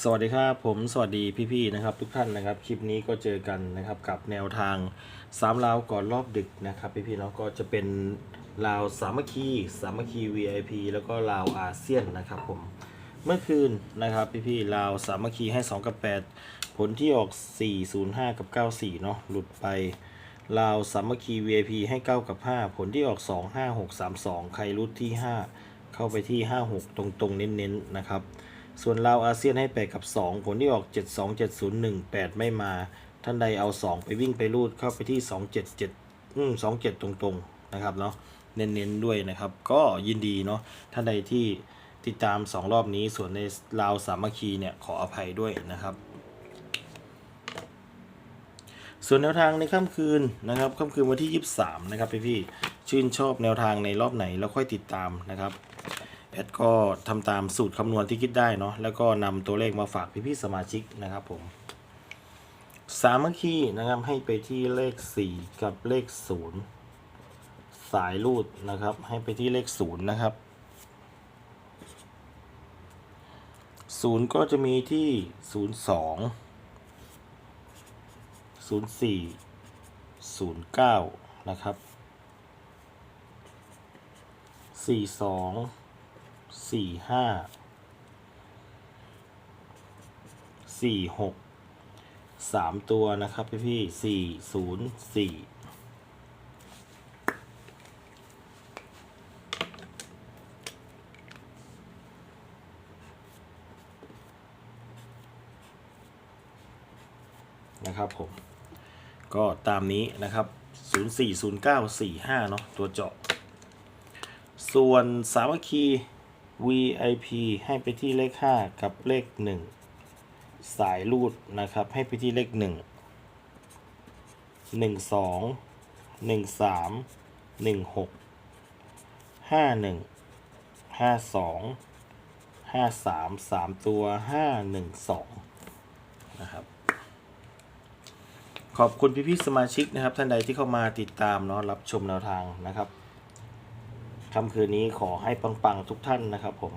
สวัสดีครับผมสวัสดีพี่ๆนะครับทุกท่านนะครับคลิปนี้ก็เจอกันนะครับกับแนวทางสามลาวก่อนรอบดึกนะครับพี่ๆเนาะก็จะเป็นลาวสามัคคีสามัคคี VIP แล้วก็ลาวอาเซียนนะครับผมเมื่อคืนนะครับพี่ๆลาวสามัคคีให้ 2 กับ 8 ผลที่ออก 405 กับ 94เนาะหลุดไปลาวสามัคคี VIP ให้ 9 กับ 5 ผลที่ออก 25632 ใครรุดที่ 5 เข้าไปที่ 56 ตรงๆเน้นๆนะครับ ส่วนลาวอาเซียนให้ 8 กับ 2 ผลที่ออก 7 2 7 0 1 8 ไม่มา ท่านใดเอา 2 ไปวิ่งไปรูดเข้าไปที่ 2 7 7อืม27 ตรงๆ นะครับเนาะ เน้นๆ ด้วยนะครับ ก็ยินดีเนาะ ท่านใดที่ติดตาม 2 รอบนี้ ส่วนในลาวสามัคคีเนี่ยขออภัยด้วยนะครับ ส่วนแนวทางในค่ำคืนนะครับค่ำคืนวันที่ 23 นะครับพี่ๆชื่นชอบแนวทางในรอบไหนแล้วค่อยติดตามนะครับ แอดก็ทำตามสูตรคำนวณที่คิดได้เนาะแล้วก็นำตัวเลขมาฝากพี่ๆสมาชิกนะครับผมสามัคคีนะครับให้ไปที่เลข 4 กับเลข 0 สายรูดนะครับ ให้ไปที่เลข 0 นะครับ 0 ก็จะมีที่ 02 04 09 นะครับ 42 สี่ห้าสี่หกสามตัวนะครับพี่พี่สี่ศูนย์สี่นะครับผม ก็ตามนี้นะครับ 040945 เนาะตัวเจาะ ส่วนสามัคคี VIP ให้ไปที่เลข 5 กับเลข 1 สายรูดนะครับ ให้ไปที่เลข 1 1 2 1 3 1 6 5 1 5 2 5 3 3 ตัว 5 1 2 นะครับขอบคุณพี่ๆสมาชิกนะครับ ท่านใดที่เข้ามาติดตามเนาะรับชมแนวทางนะครับ ค่ำคืนนี้ขอให้ปังๆทุกท่านนะครับผม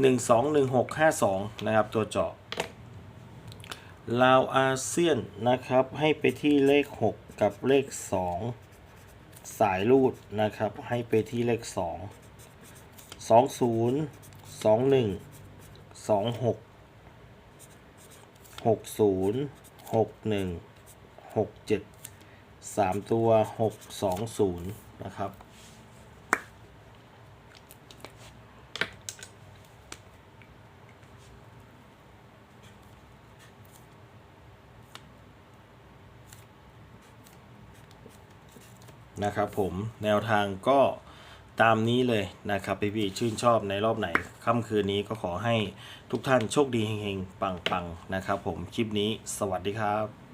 หนึ่งสองหนึ่งหกห้าสองนะครับตัวเจาะลาวอาเซียนนะครับให้ไปที่เลขหกกับเลขสองสายรูดนะครับให้ไปที่เลขสองสองศูนย์ สามตัวหกสองศูนย์นะครับ นะครับผมแนวทางก็ตามนี้เลยนะครับพี่ๆชื่นชอบในรอบไหนค่ำคืนนี้ก็ขอให้ทุกท่านโชคดีเฮงๆ ปังๆ นะครับผม คลิปนี้สวัสดีครับ